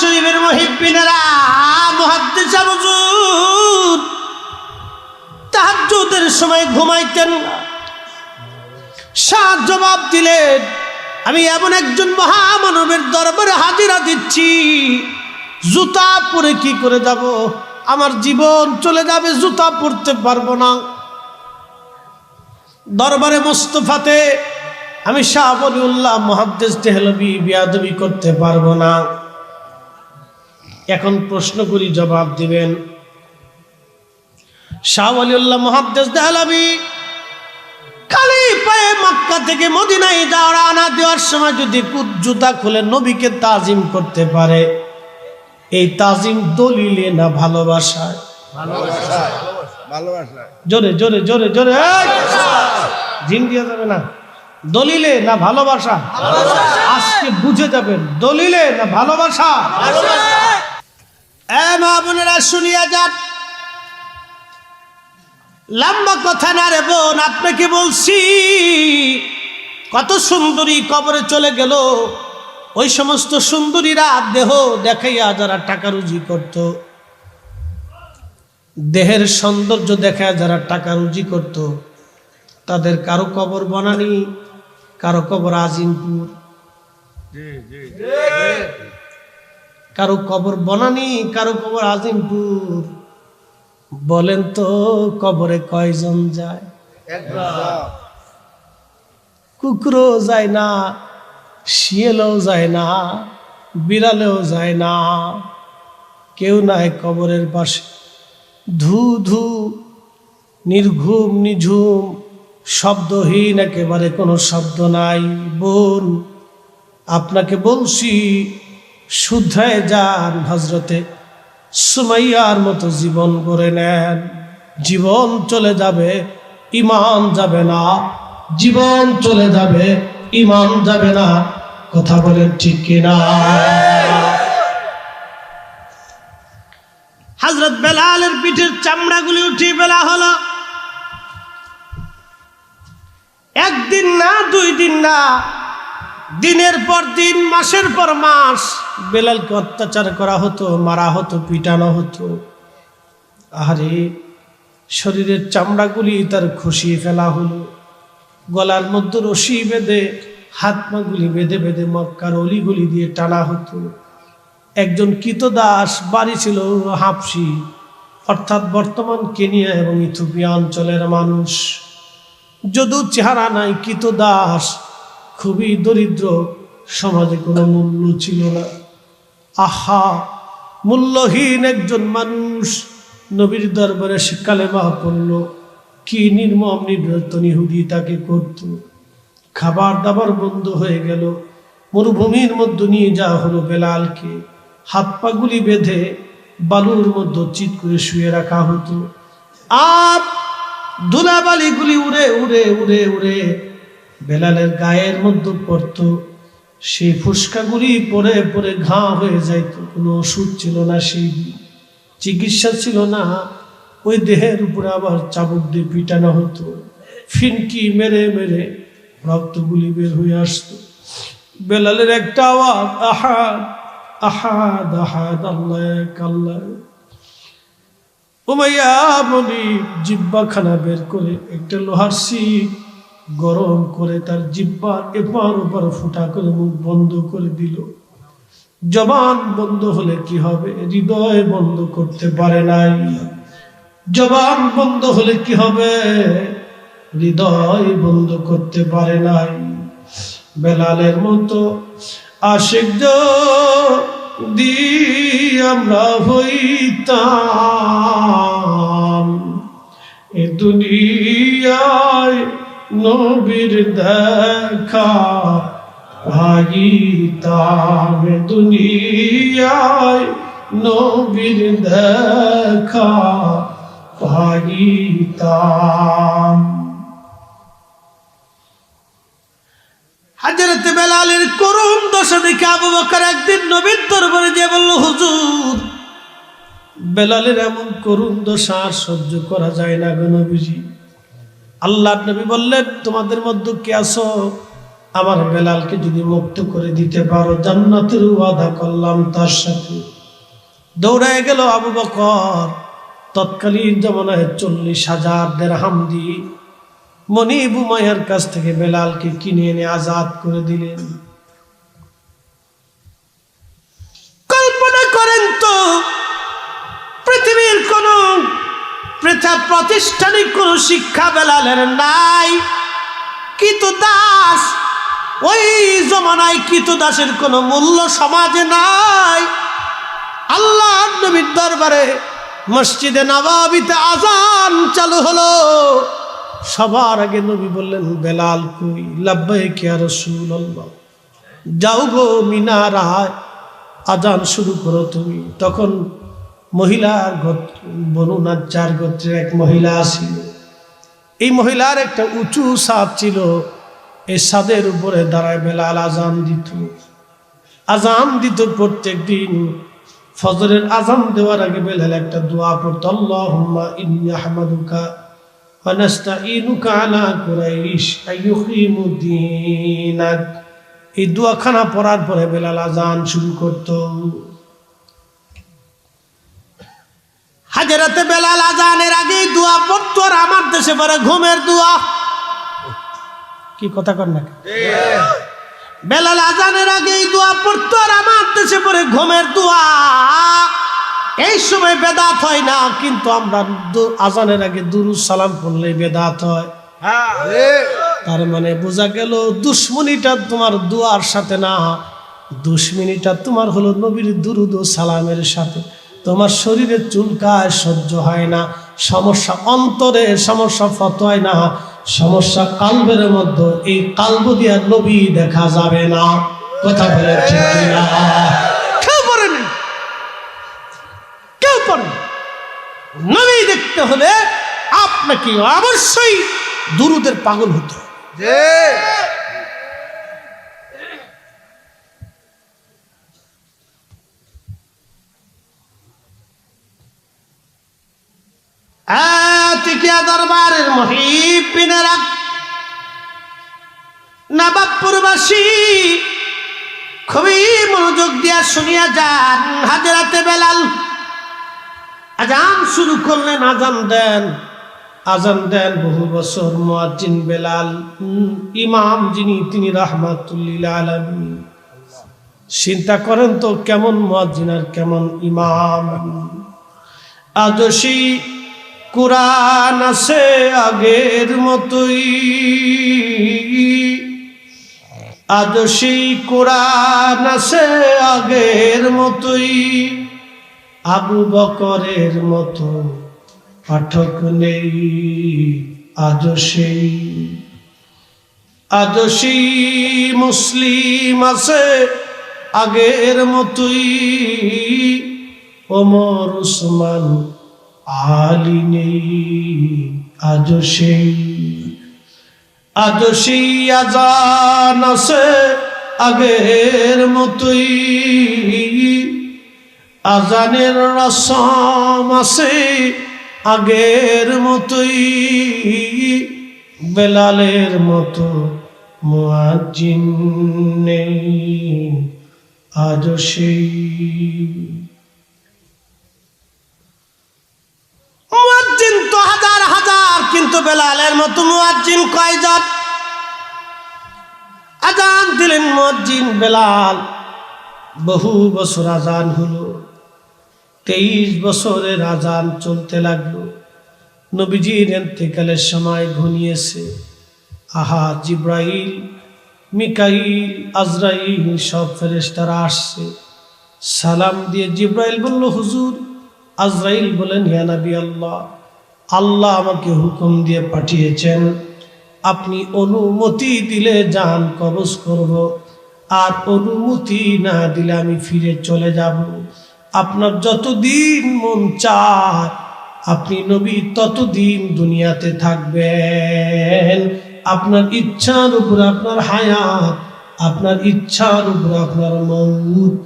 শরীফের মহিবিনেরা সময় ঘুমাইতেন। না শাহ জবাব দিলেন, আমি এমন একজন মহামানবের দরবারে হাজিরা দিচ্ছি, জুতা পরে কি করে যাব? আমার জীবন চলে যাবে, জুতা পরতে পারব না। দরবারে মোস্তফাতে আমি শাহ বলিউল্লাহ মহাদ্দেশ তেহলবি বিয়াদবি করতে পারব না। এখন প্রশ্ন করি জবাব দিবেন। শাহ আলিউল্লাহ মহাদ্দেশ দেহলবি পায়ে মক্কা থেকে মদিনায় যাওয়ার আনা দেওয়ার সময় যদি জুতা খুলে নবীকে তাজিম করতে পারে এই তাজিম দলিলে না ভালোবাসায়? ভালোবাসা জোরে জোরে জোরে জোরে জিন দিয়ে যাবে না। দলিলে না ভালোবাসা। আজকে বুঝে যাবেন দলিলে না ভালোবাসা? এ মা বোনেরা শুনিয়া যান। লম্বা কথা না রে বোন আপনাকে বলছি? কত সুন্দরী কবরে চলে গেল। ওই সমস্ত সুন্দরীরা দেহ দেখাইয়া যারা টাকা রুজি করত দেহের সৌন্দর্য দেখা যারা টাকা রুজি করত তাদের কারও কবর বনানি কারও কবর আজিমপুর। কারও কবর বনানি, কারও কবর আজিমপুর। বলেন তো কবরে কয়জন যায়? কুকুরও যায় না, শিয়ালও যায় না, বিড়ালেও যায় না। কেউ নাই কবরের পাশে। ধু ধু, নির্ঘুম নিঝুম, শব্দহীন, একেবারে কোনো শব্দ নাই। বোন, আপনাকে বলছি শুদ্ধায় যান হজরতে সুমাইয়ার মতো জীবন গড়ে নেন। জীবন চলে যাবে ইমান যাবে না। জীবন চলে যাবে ইমান যাবে না। কথা বলেন ঠিক কিনা? হজরত বেলালের পিঠের চামড়াগুলি উঠিয়ে বেলা হলো। একদিন না, দুই দিন না, দিনের পর দিন, মাসের পর মাস বেলালকে অত্যাচার করা হতো, মারা হতো, পিটানো হতো। আরে শরীরের চামড়াগুলি তার খসিয়ে ফেলা হলো। গলার মধ্যে রশি বেঁধে হাত পাগুলি বেঁধে বেঁধে মক্কার অলিগুলি দিয়ে টানা হতো। একজন কৃতদাস বাড়ি ছিল হাফসি, অর্থাৎ বর্তমান কেনিয়া এবং ইথোপিয়া অঞ্চলের মানুষ। যদু চেহারা নাই কৃতদাস খুবই দরিদ্র, সমাজে কোনো মূল্য ছিল না। আহা, মূল্যহীন একজন মানুষ নবীর দরবারে সে কালেমা পড়ল। কি নির্মম নির্যাতন ইহুদি তাকে করত। খাবার দাবার বন্ধ হয়ে গেল। মরুভূমির মধ্যে নিয়ে যাওয়া হলো বেলালকে। হাত পাগুলি বেঁধে বালুর মধ্যে চিত করে শুয়ে রাখা হতো। আর ধুলাবালিগুলি উড়ে উড়ে উড়ে উড়ে বেলালের গায়ের মধ্যে পড়ত। সেই ফুসকাগুলি পরে পরে ঘা হয়ে যাইত। কোনো ওষুধ ছিল না, সেই চিকিৎসা ছিল না। ওই দেহের উপরে আবার চাবুক দিয়ে পিটানো হতো। ফিনকি মেরে মেরে রক্তগুলি বের হয়ে আসতো। বেলালের একটা আওয়াজ আহাদ আহাদ আহাদ আল্লাহ এক আল্লাহ উমাইয়া বলি জিব্বা খানা বের করে একটা লোহার শিক গরম করে তার জিব্বার এপার ওপার ফুটা করে মুখ বন্ধ করে দিল। জবান বন্ধ হলে কি হবে? হৃদয় বন্ধ করতে পারে নাই। জবান বন্ধ হলে কি হবে? হৃদয় বন্ধ করতে পারে নাই। বেলালের মতো আশেক দি আমরা হইতাম, এ দুনিয়ায় নবীর দেখা ভাগিতাম দুনিয়ায়। নবীর দেখা ভাগিতাম হাজরতে বেলালের করুণ দশা দেখে আবু বকর একদিন নবীর দরবারে যে বলল, হুজুর, বেলালের এমন করুণ দশা সহ্য করা যায় না গো নবীজি। আল্লাহ নবী বললেন, তোমাদের মধ্যে কে আসো আমার বেলালকে যদি মুক্ত করে দিতে পারো, জান্নাতের ওয়াদা করলাম তার সাথে। দৌড়ায় গেল আবু বকর। তৎকালীন জমানায় চল্লিশ হাজার দেড়হাম দিয়ে মনিব মায়ের কাছ থেকে বেলালকে কিনে এনে আজাদ করে দিলেন। পৃথা প্রতিষ্ঠানিক কোন শিক্ষা বেলালের নাই। কিন্তু দাস, ওই জমানায় কিতু দাসের কোনো মূল্য সমাজে নাই। আল্লাহ নবীর দরবারে মসজিদে নবাবিতে আজান চালু হলো। সবার আগে নবী বললেন, বেলাল কুই? লাব্বাই কে রসুল যাও গো মিনা মিনারায় আজান শুরু করো তুমি। তখন মহিলার গোত্র নাজ্জার গোত্রের এক মহিলা ছিল এই মহিলার একটা উঁচু সাদ ছিল। এই সাদের উপরে দাঁড়ায় বেলাল আজান দিত। আজান দিত প্রত্যেক দিন। ফজরের আজান দেওয়ার আগে বেলাল একটা দোয়া পড়তো, আল্লাহুম্মা আহমাদুকা এই দোয়াখানা পড়ার পরে বেলাল আজান শুরু করত। হাজারাতে বেলাল আজানের আগে দোয়া পড়তো আর আমার দেশে পরে ঘুমের দোয়া। কি কথা কর না বেলাল আজানের আগে দোয়া পড়তো আর আমার দেশে পরে ঘুমের দোয়া। এই সময় বেদাত হয় না, কিন্তু আমরা আজানের আগে দুরুজ সালাম পড়লে বেদাত হয়। তার মানে বোঝা গেল দুশ্মনীটা তোমার দুয়ার সাথে না, দুশ্মনীটা তোমার হলো নবীর দুরুদ সালামের সাথে। তোমার শরীরে চুলকায় সহ্য হয় না। সমস্যা অন্তরে সমস্যা ফতোয় না। সমস্যা কালবের মধ্যে এই কালব দিয়া নবী দেখা যাবে না। কথা বলে ঠিক কিনা? কেউ পারেনি কেউ পারেনি নবী দেখতে হলে আপনাকে অবশ্যই দুরুদের পাগল হতে হবে আতিকিয়া দরবারের নবাবপুরবাসী, খুবই মনোযোগ দিয়া শুনিয়া যান হাজরাতে বেলাল। আজান শুরু করলেন, আজান দেন আজান দেন বহু বছর মুয়াজ্জিন বেলাল ইমাম যিনি, তিনি রাহমাতুল্লিল আলামিন। চিন্তা করেন তো কেমন মুয়াজ্জিন আর কেমন ইমাম? আদর্শী কোরআন আছে আগের মতোই। আদর্শী কোরআন আছে আগের মতোই। আবু বকরের মতো পাঠক নেই আজও সেই। আজও সেই মুসলিম আছে আগের মতোই। ওমর উসমান আলী নেই আজও সেই আজও সেই আজান আছে আগের মতোই। আজানের রসম আছে আগের মতোই। বেলালের মতো মুয়াজ্জিন নেই আজও সেই মুয়াজ্জিন তো হাজার কিন্তু বেলালের মতো মুয়াজ্জিন কয়জন? আজান দিলেন মুয়াজ্জিন বেলাল। বহু বছর আজান হলো, তেইশ বছরের আজান চলতে লাগল। নবীজির এতেকালের সময় ঘনিয়েছে। আহা, জিব্রাইল, মিকাইল, আজরাইল সব ফেরেশতারা আসছে। সালাম দিয়ে জিব্রাইল বলল, হুজুর। আজরাইল বলেন ইয়া নবী আল্লাহ। আল্লাহ আমাকে হুকুম দিয়ে পাঠিয়েছেন, আপনি অনুমতি দিলে যান কবজ করব, আর অনুমতি না দিলে আমি ফিরে চলে যাব। আপনার যতদিন মন চায়, আপনি নবী ততদিন দুনিয়াতে থাকবেন। আপনার ইচ্ছার উপর আপনার হায়াত, আপনার ইচ্ছার উপর আপনার মৌত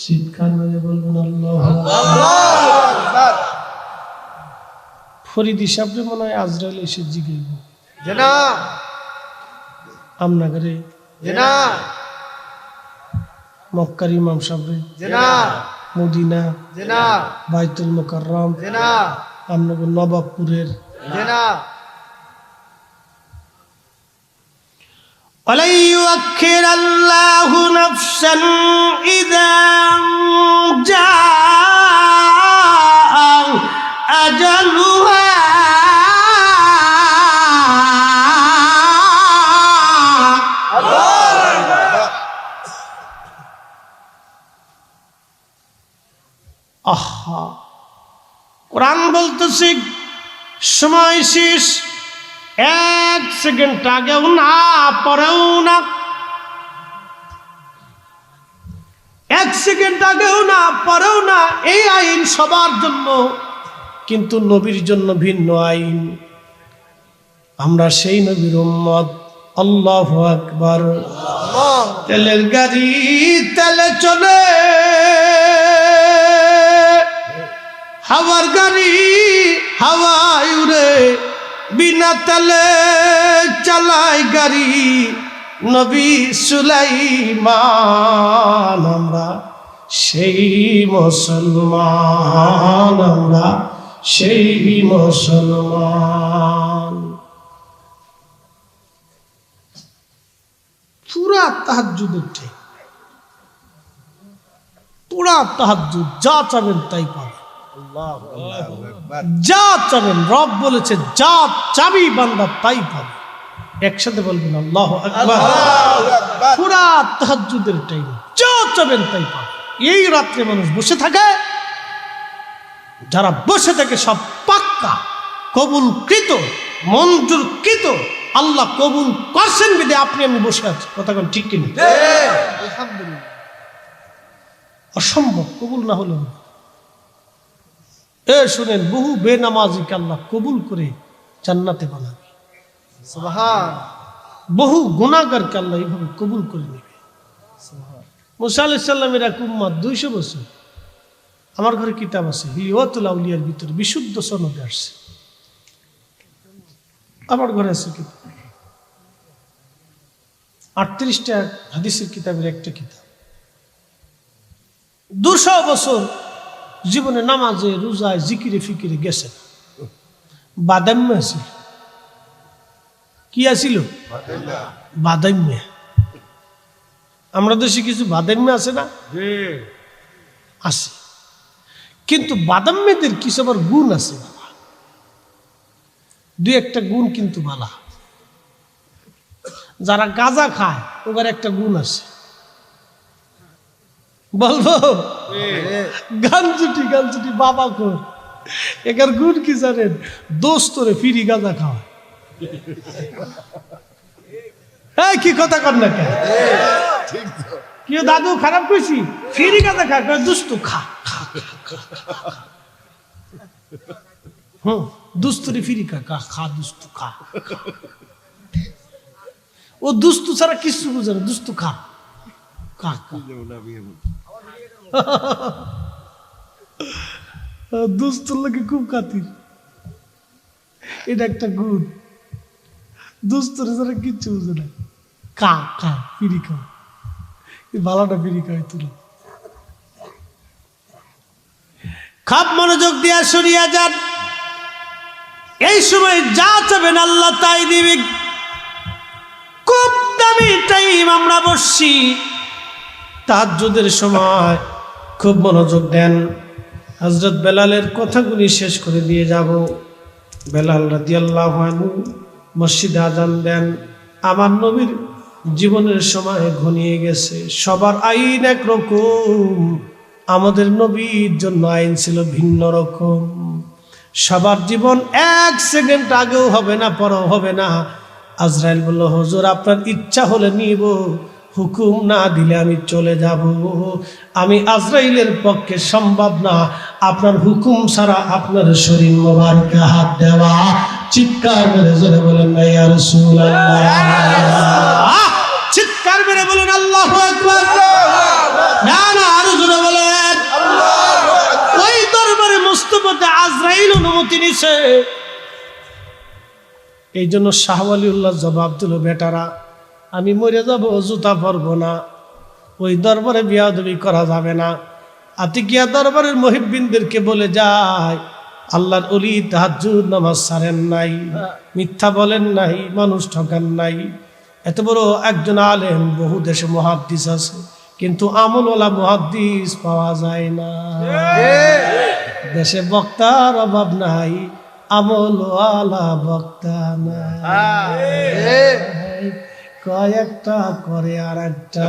শীতকাল বলবেন, আল্লাহ ফরিদ হিসাবে মনে হয় আজরাইল এসে জিগাইব আমনাগরে জেনা মক্কার ইমাম সাবরে জেনা মদিনা জেনা বাইতুল মোকাররম জেনা আমনগর নবাবপুরের জেনা ولن يؤخر الله نفسا إذا جاء أجلها বলতেছে সময় শেষ এক সেকেন্ড আগেও না পরেও না। এক সেকেন্ড আগেও না পরেও না এই আইন সবার জন্য কিন্তু নবীর জন্য ভিন্ন আইন। আমরা সেই নবীর উম্মত আল্লাহ আকবার। তেলের গাড়ি তেলে চলে। হাওয়ার গাড়ি হাওয়ায় উড়ে, বিনা তেলে চালায় গাড়ি। নবী সুলাইমান, আমরা সেই মুসলমান, আমরা সেই মুসলমান। পুরা তাহাজুদের ঠিক। পুরা তাহাজুদ যা চাবেন তাই পাবেন যা চাবেন রব বলেছে যা চাবি বান্দা তাই পাবে। একসাথে বলবেন আল্লাহ আকবার। পুরা তাহাজুদের টাইম যা চাবেন তাই পাবে। এই রাত্রে মানুষ বসে থাকে। যারা বসে থাকে সব পাক্কা কবুলকৃত মঞ্জুরকৃত। আল্লাহ কবুল করছেন বিদে আপনি আমি বসে আছি। কথা কোন ঠিক কিনা? আলহামদুলিল্লাহ। অসম্ভব কবুল না হলেও এ শুনেন বহু বেনামাজিকে আল্লাহ কবুল করে জান্নাতে বানাবে। বহু গুণাগারকে আল্লাহ এইভাবে কবুল করে নেবে। মুসা আলাইসাল্লামের এক উম্মাদ দুইশো বছর। আমার ঘরে কিতাব আছে হিলিওয়াতুল আউলিয়ার ভিতরে বিশুদ্ধ সনদে আসছে। আমার ঘরে আছে কিতাব। আটত্রিশটা হাদিসের কিতাবের একটা কিতাব। দুশো বছর জীবনে নামাজে রোজায় জিকিরে ফিকিরে গেছে বাদাম্য আছিল। কি আছিল? বাদাম্য আমরা দেশে কিছু বাদাম্য আছে না? আছে। কিন্তু বাদাম্যদের কিছু আবার গুণ আছে বাবা। দুই একটা গুণ কিন্তু ভালা যারা গাঁজা খায় ওবার একটা গুণ আছে। বলব? গানজুটি গানজুটি বাবা কর একার গুণ কি জানেন? দোস্তরে ফিরি গাঁজা খাওয়া এই কি কথা কর না কেন? কি দাদু খারাপ কইছি? ফিরি গাঁজা খা দুস্তু খা খা। হুম দুস্তুরি ফিরি খা খা খা দুস্তু খা খা। ও দুস্তু ছাড়া কিছু বুঝে না দুস্তু খা খা খা। লোকে খুব খাতির। এটা একটা গুণ। কিচ্ছু বুঝে না। খা খা ফিরি খা। ভালোটা খাই তুলো। খাপ মনোযোগ দিয়া সরিয়া যান। এই সময় যা চাবেন আল্লাহ তাই দিবে। খুব দামি টাইম আমরা বসছি। তাহাজ্জুদের সময় খুব মনোযোগ দেন। হজরত বেলালের কথাগুলি শেষ করে দিয়ে যাব। বেলাল রাদিয়াল্লাহু মসজিদে আজান দেন। আমার নবীর জীবনের সময় ঘনিয়ে গেছে। সবার আইন একরকম, আমাদের নবীর জন্য আইন ছিল ভিন্ন রকম। সবার জীবন এক সেকেন্ড আগেও হবে না, পরেও হবে না। আজরাইল বলল, হজুর, আপনার ইচ্ছা হলে নিব। হুকুম না দিলে আমি চলে যাব। আমি আজরাইলের পক্ষে সম্ভব না। আপনার হুকুম ছাড়া আপনার শরীর মোবারকে হাত দেওয়া। চিৎকার মেরে জোরে বলেন না চিৎকার মেরে বলেন আল্লাহু না না আরও জোরে বলেন। ওই দরবারে মুস্তফাতে আজরাইল অনুমতি নিছে। এই জন্য শাহওয়ালিউল্লাহ জবাব দিল বেটারা আমি মরে যাব, জুতা পরবো না। ওই দরবারে বিয়াদবি করা যাবে না। আতিকিয়া দরবারের মহিবিনদেরকে বলে যায়, আল্লাহর অলি তাহাজুদ নামাজ সারেন নাই, মিথ্যা বলেন নাই, মানুষ ঠকান নাই। এত বড় একজন আলেম, বহু দেশে মহাদ্দিস আছে, কিন্তু আমলওয়ালা মহাদ্দিস পাওয়া যায় না। দেশে বক্তার অভাব নাই, আমলওয়ালা বক্তা নাই। কয়েকটা করে আর একটা।